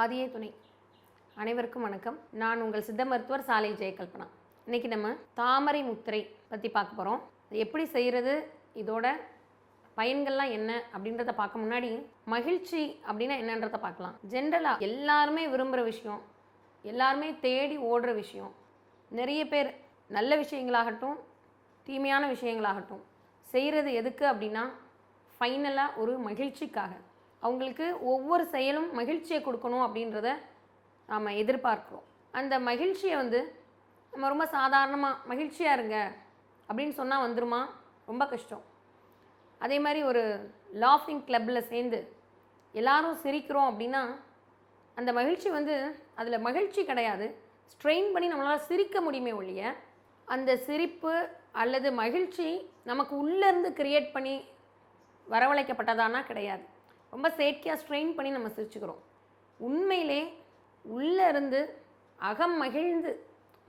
ஆதியே துணை. அனைவருக்கும் வணக்கம். நான் உங்கள் சித்த மருத்துவர் சாலை ஜெயகல்பனா. இன்றைக்கி நம்ம தாமரை முத்திரை பற்றி பார்க்க போகிறோம் எப்படி செய்கிறது இதோட பயன்கள்லாம் என்ன அப்படின்றத பார்க்க முன்னாடி மகிழ்ச்சி அப்படின்னா என்னன்றதை பார்க்கலாம். ஜென்ரலாக எல்லாருமே விரும்புகிற விஷயம் எல்லாருமே தேடி ஓடுற விஷயம் நிறைய பேர் நல்ல விஷயங்களாகட்டும் தீமையான விஷயங்களாகட்டும் செய்கிறது எதுக்கு அப்படின்னா ஃபைனலாக ஒரு மகிழ்ச்சிக்காக. அவங்களுக்கு ஒவ்வொரு செயலும் மகிழ்ச்சியை கொடுக்கணும் அப்படின்றத நாம் எதிர்பார்க்குறோம். அந்த மகிழ்ச்சியை வந்து நம்ம ரொம்ப சாதாரணமாக மகிழ்ச்சியாக இருங்க அப்படின்னு சொன்னால் வந்துருமா? ரொம்ப கஷ்டம். அதே மாதிரி ஒரு லாஃபிங் கிளப்பில் சேர்ந்து எல்லாரும் சிரிக்கிறோம் அப்படின்னா அந்த மகிழ்ச்சி வந்து அதில் மகிழ்ச்சி கிடையாது. ஸ்ட்ரெயின் பண்ணி நம்மளால் சிரிக்க முடியுமே ஒழிய அந்த சிரிப்பு அல்லது மகிழ்ச்சி நமக்கு உள்ளேருந்து கிரியேட் பண்ணி வரவழைக்கப்பட்டதானா கிடையாது. ரொம்ப செயற்கையாக ஸ்ட்ரெயின் பண்ணி நம்ம சிரிச்சுக்கிறோம். உண்மையிலே உள்ளே இருந்து அகம் மகிழ்ந்து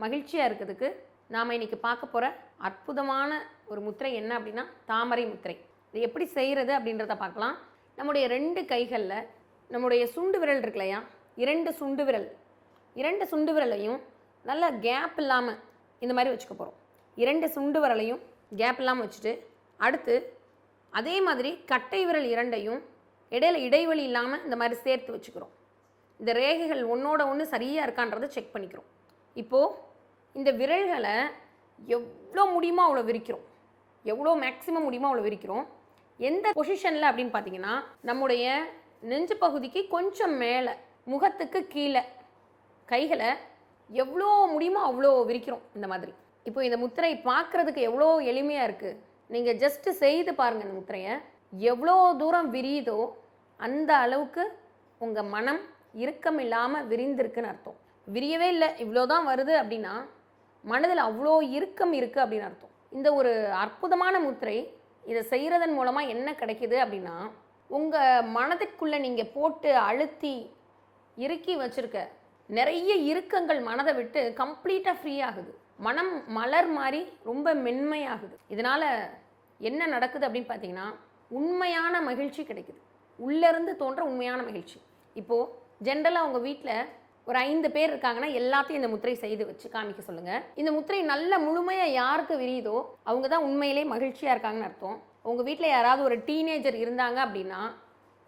மகிழ்ச்சியாக இருக்கிறதுக்கு நாம் இன்றைக்கி பார்க்க போகிற அற்புதமான ஒரு முத்திரை என்ன அப்படின்னா தாமரை முத்திரை. இது எப்படி செய்கிறது அப்படின்றத பார்க்கலாம். நம்முடைய ரெண்டு கைகளில் நம்முடைய சுண்டு விரல் இருக்கு இல்லையா? இரண்டு சுண்டு விரல். இரண்டு சுண்டு விரலையும் நல்லா கேப் இல்லாமல் இந்த மாதிரி வச்சுக்க போகிறோம் இரண்டு சுண்டு விரலையும் கேப் இல்லாமல் வச்சுட்டு அடுத்து அதே மாதிரி கட்டை விரல் இரண்டையும் இடையில இடைவெளி இல்லாமல் இந்த மாதிரி சேர்த்து வச்சுக்கிறோம். இந்த ரேகைகள் ஒன்றோட ஒன்று சரியாக இருக்கான்றதை செக் பண்ணிக்கிறோம். இப்போது இந்த விரல்களை எவ்வளோ முடியுமோ அவ்வளோ விரிக்கிறோம். எவ்வளோ மேக்ஸிமம் முடியுமோ அவ்வளோ விரிக்கிறோம். எந்த பொசிஷனில் அப்படின்னு பார்த்தீங்கன்னா நம்முடைய நெஞ்சு பகுதிக்கு கொஞ்சம் மேலே முகத்துக்கு கீழே கைகளை எவ்வளோ முடியுமோ அவ்வளோ விரிக்கிறோம் இந்த மாதிரி. இப்போ இந்த முத்திரை பார்க்குறதுக்கு எவ்வளோ எளிமையாக இருக்குது நீங்கள் ஜஸ்ட்டு செய்து பாருங்கள் இந்த முத்திரையை. எவ்வளோ தூரம் விரியுதோ அந்த அளவுக்கு உங்கள் மனம் இறுக்கம் இல்லாமல் விரிந்திருக்குன்னு அர்த்தம். விரியவே இல்லை இவ்வளோ தான் வருது அப்படின்னா மனதில் அவ்வளோ இறுக்கம் இருக்குது அப்படின்னு அர்த்தம். இந்த ஒரு அற்புதமான முத்திரை இதை செய்கிறதன் மூலமாக என்ன கிடைக்கிது அப்படின்னா உங்கள் மனதுக்குள்ளே நீங்கள் போட்டு அழுத்தி இறுக்கி வச்சுருக்க நிறைய இறுக்கங்கள் மனதை விட்டு கம்ப்ளீட்டாக ஃப்ரீ ஆகுது. மனம் மலர் மாதிரி ரொம்ப மென்மையாகுது. இதனால் என்ன நடக்குது அப்படின்னு பார்த்தீங்கன்னா உண்மையான மகிழ்ச்சி கிடைக்குது. உள்ளேருந்து தோன்ற உண்மையான மகிழ்ச்சி. இப்போது ஜென்ரலாக உங்கள் வீட்டில் ஒரு ஐந்து பேர் இருக்காங்கன்னா எல்லாத்தையும் இந்த முத்திரை செய்து வச்சு காமிக்க சொல்லுங்கள் இந்த முத்திரை நல்ல முழுமையாக யாருக்கு விரியுதோ அவங்க தான் உண்மையிலே மகிழ்ச்சியாக இருக்காங்கன்னு அர்த்தம். உங்கள் வீட்டில் யாராவது ஒரு டீனேஜர் இருந்தாங்க அப்படின்னா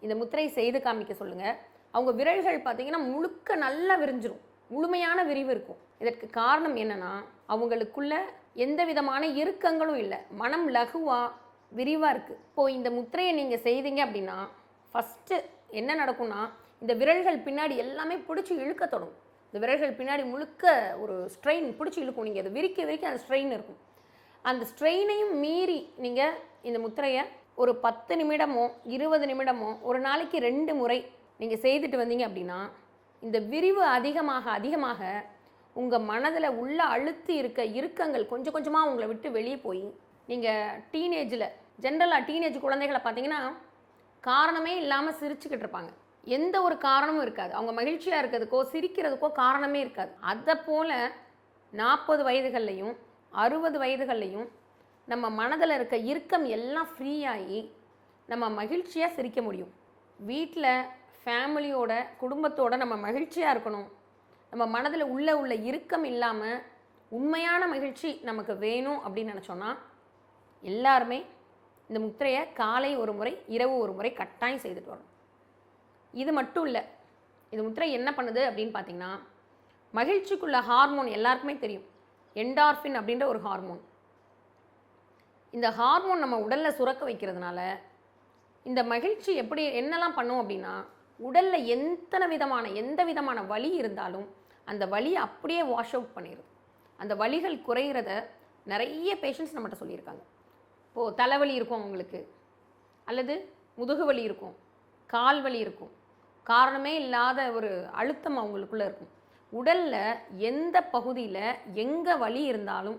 இந்த முத்திரை செய்து காமிக்க சொல்லுங்கள் அவங்க விரல்கள் பார்த்தீங்கன்னா முழுக்க நல்லா விரிஞ்சிரும். முழுமையான விரிவு இருக்கும். இதற்கு காரணம் என்னன்னா அவங்களுக்குள்ள எந்த விதமான இறுக்கங்களும் இல்லை. மனம் லகுவாக விரிவாக இருக்குது இப்போது இந்த முத்திரையை நீங்கள் செய்தீங்க அப்படின்னா ஃபஸ்ட்டு என்ன நடக்கும்னா இந்த விரல்கள் பின்னாடி எல்லாமே பிடிச்சி இழுக்க தொடங்கும். இந்த விரல்கள் பின்னாடி முழுக்க ஒரு ஸ்ட்ரெயின் பிடிச்சி இழுக்கும். நீங்கள் அதை விரிக்க விரிக்க அந்த ஸ்ட்ரெயின் இருக்கும். அந்த ஸ்ட்ரெயினையும் மீறி நீங்கள் இந்த முத்திரையை ஒரு பத்து நிமிடமோ இருபது நிமிடமோ ஒரு நாளைக்கு ரெண்டு முறை நீங்கள் செய்துட்டு வந்தீங்க அப்படின்னா இந்த விரிவு அதிகமாக அதிகமாக உங்கள் மனதில் உள்ள அழுத்தி இருக்க இறுக்கங்கள் கொஞ்சம் கொஞ்சமாக உங்களை விட்டு வெளியே போய் நீங்கள் டீனேஜில் ஜென்ரலாக டீனேஜ் குழந்தைகளை பார்த்தீங்கன்னா காரணமே இல்லாமல் சிரிச்சுக்கிட்டு இருப்பாங்க. எந்த ஒரு காரணமும் இருக்காது. அவங்க மகிழ்ச்சியாக இருக்கிறதுக்கோ சிரிக்கிறதுக்கோ காரணமே இருக்காது. அதை போல் நாற்பது வயதுகள்லையும் அறுபது வயதுகள்லையும் நம்ம மனதில் இருக்க இறுக்கம் எல்லாம் ஃப்ரீயாகி நம்ம மகிழ்ச்சியாக சிரிக்க முடியும். வீட்டில் ஃபேமிலியோட குடும்பத்தோட நம்ம மகிழ்ச்சியாக இருக்கணும். நம்ம மனதில் உள்ள உள்ள இறுக்கம் இல்லாமல் உண்மையான மகிழ்ச்சி நமக்கு வேணும் அப்படின்னு நினச்சோன்னா எல்லாருமே இந்த முத்திரையை காலை ஒரு முறை இரவு ஒரு முறை கட்டாயம் செய்துட்டு வரணும். இது மட்டும் இல்லை இது முத்திரை என்ன பண்ணுது அப்படின்னு பார்த்தீங்கன்னா மகிழ்ச்சிக்குள்ள ஹார்மோன் எல்லாருக்குமே தெரியும். என்டார்ஃபின் அப்படின்ற ஒரு ஹார்மோன் இந்த ஹார்மோன் நம்ம உடலில் சுரக்க வைக்கிறதுனால இந்த மகிழ்ச்சி எப்படி என்னெல்லாம் பண்ணும் அப்படின்னா உடலில் எத்தனை விதமான எந்த விதமான வலி இருந்தாலும் அந்த வலியை அப்படியே வாஷ் அவுட் பண்ணிடுது அந்த வலிகள் குறையிறத நிறைய பேஷண்ட்ஸ் நம்மகிட்ட சொல்லியிருக்காங்க. இப்போது தலைவலி இருக்கும் அவங்களுக்கு அல்லது முதுகு வலி இருக்கும் கால் வலி இருக்கும். காரணமே இல்லாத ஒரு அழுத்தம் அவங்களுக்குள்ளே இருக்கும். உடலில் எந்த பகுதியில் எங்கே வலி இருந்தாலும்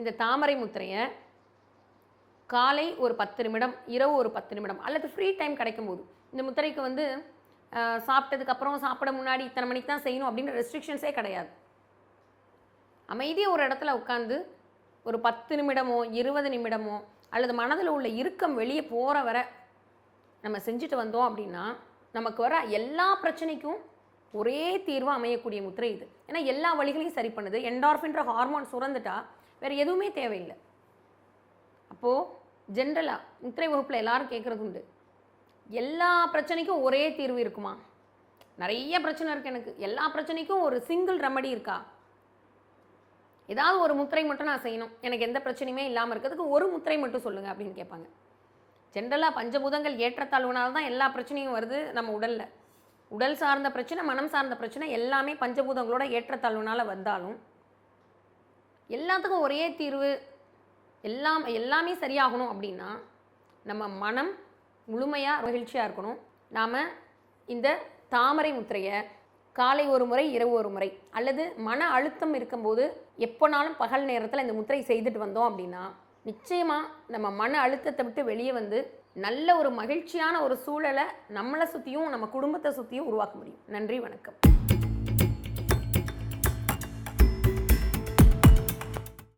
இந்த தாமரை முத்திரையை காலை ஒரு பத்து நிமிடம் இரவு ஒரு பத்து நிமிடம் அல்லது ஃப்ரீ டைம் கிடைக்கும்போது. இந்த முத்திரைக்கு வந்து சாப்பிட்டதுக்கப்புறம் சாப்பிட முன்னாடி இத்தனை மணிக்கு தான் செய்யணும் அப்படின்ற ரெஸ்ட்ரிக்ஷன்ஸே கிடையாது. அமைதியாக ஒரு இடத்துல உட்காந்து ஒரு பத்து நிமிடமோ இருபது நிமிடமோ அல்லது மனதில் உள்ள இறுக்கம் வெளியே போகிற வரை நம்ம செஞ்சுட்டு வந்தோம் அப்படின்னா நமக்கு வர எல்லா பிரச்சனைக்கும் ஒரே தீர்வு அமையக்கூடிய முத்திரை இது. ஏன்னா எல்லா வழிகளையும் சரி பண்ணுது. என்டார்ஃபின்ற ஹார்மோன் சுரந்துட்டா வேறு எதுவுமே தேவையில்லை. அப்போது ஜென்ரலாக முத்திரை வகுப்பில் எல்லாரும் கேட்குறது உண்டு. எல்லா பிரச்சனைக்கும் ஒரே தீர்வு இருக்குமா? நிறைய பிரச்சனை இருக்குது எனக்கு. எல்லா பிரச்சனைக்கும் ஒரு சிங்கிள் ரெமடி இருக்கா? ஏதாவது ஒரு முத்திரை மட்டும் நான் செய்யணும். எனக்கு எந்த பிரச்சனையுமே இல்லாமல் இருக்கிறதுக்கு ஒரு முத்திரை மட்டும் சொல்லுங்கள் அப்படின்னு கேட்பாங்க. ஜென்ரலாக பஞ்சபூதங்கள் ஏற்றத்தாழ்வுனால தான் எல்லா பிரச்சனையும் வருது நம்ம உடலில். உடல் சார்ந்த பிரச்சனை மனம் சார்ந்த பிரச்சனை எல்லாமே பஞ்சபூதங்களோட ஏற்றத்தாழ்வுனால வந்தாலும் எல்லாத்துக்கும் ஒரே தீர்வு எல்லாம் எல்லாமே சரியாகணும் அப்படின்னா நம்ம மனம் முழுமையாக மகிழ்ச்சியாக இருக்கணும். நாம் இந்த தாமரை முத்திரையை காலை ஒரு முறை இரவு ஒரு முறை. அல்லது மன அழுத்தம் இருக்கும்போது எப்போனாலும் பகல் நேரத்தில் இந்த முத்திரை செய்துட்டு வந்தோம் அப்படின்னா நிச்சயமாக நம்ம மன அழுத்தத்தை விட்டு வெளியே வந்து நல்ல ஒரு மகிழ்ச்சியான ஒரு சூழலை நம்மளை சுற்றியும் நம்ம குடும்பத்தை சுற்றியும் உருவாக்க முடியும். நன்றி வணக்கம்.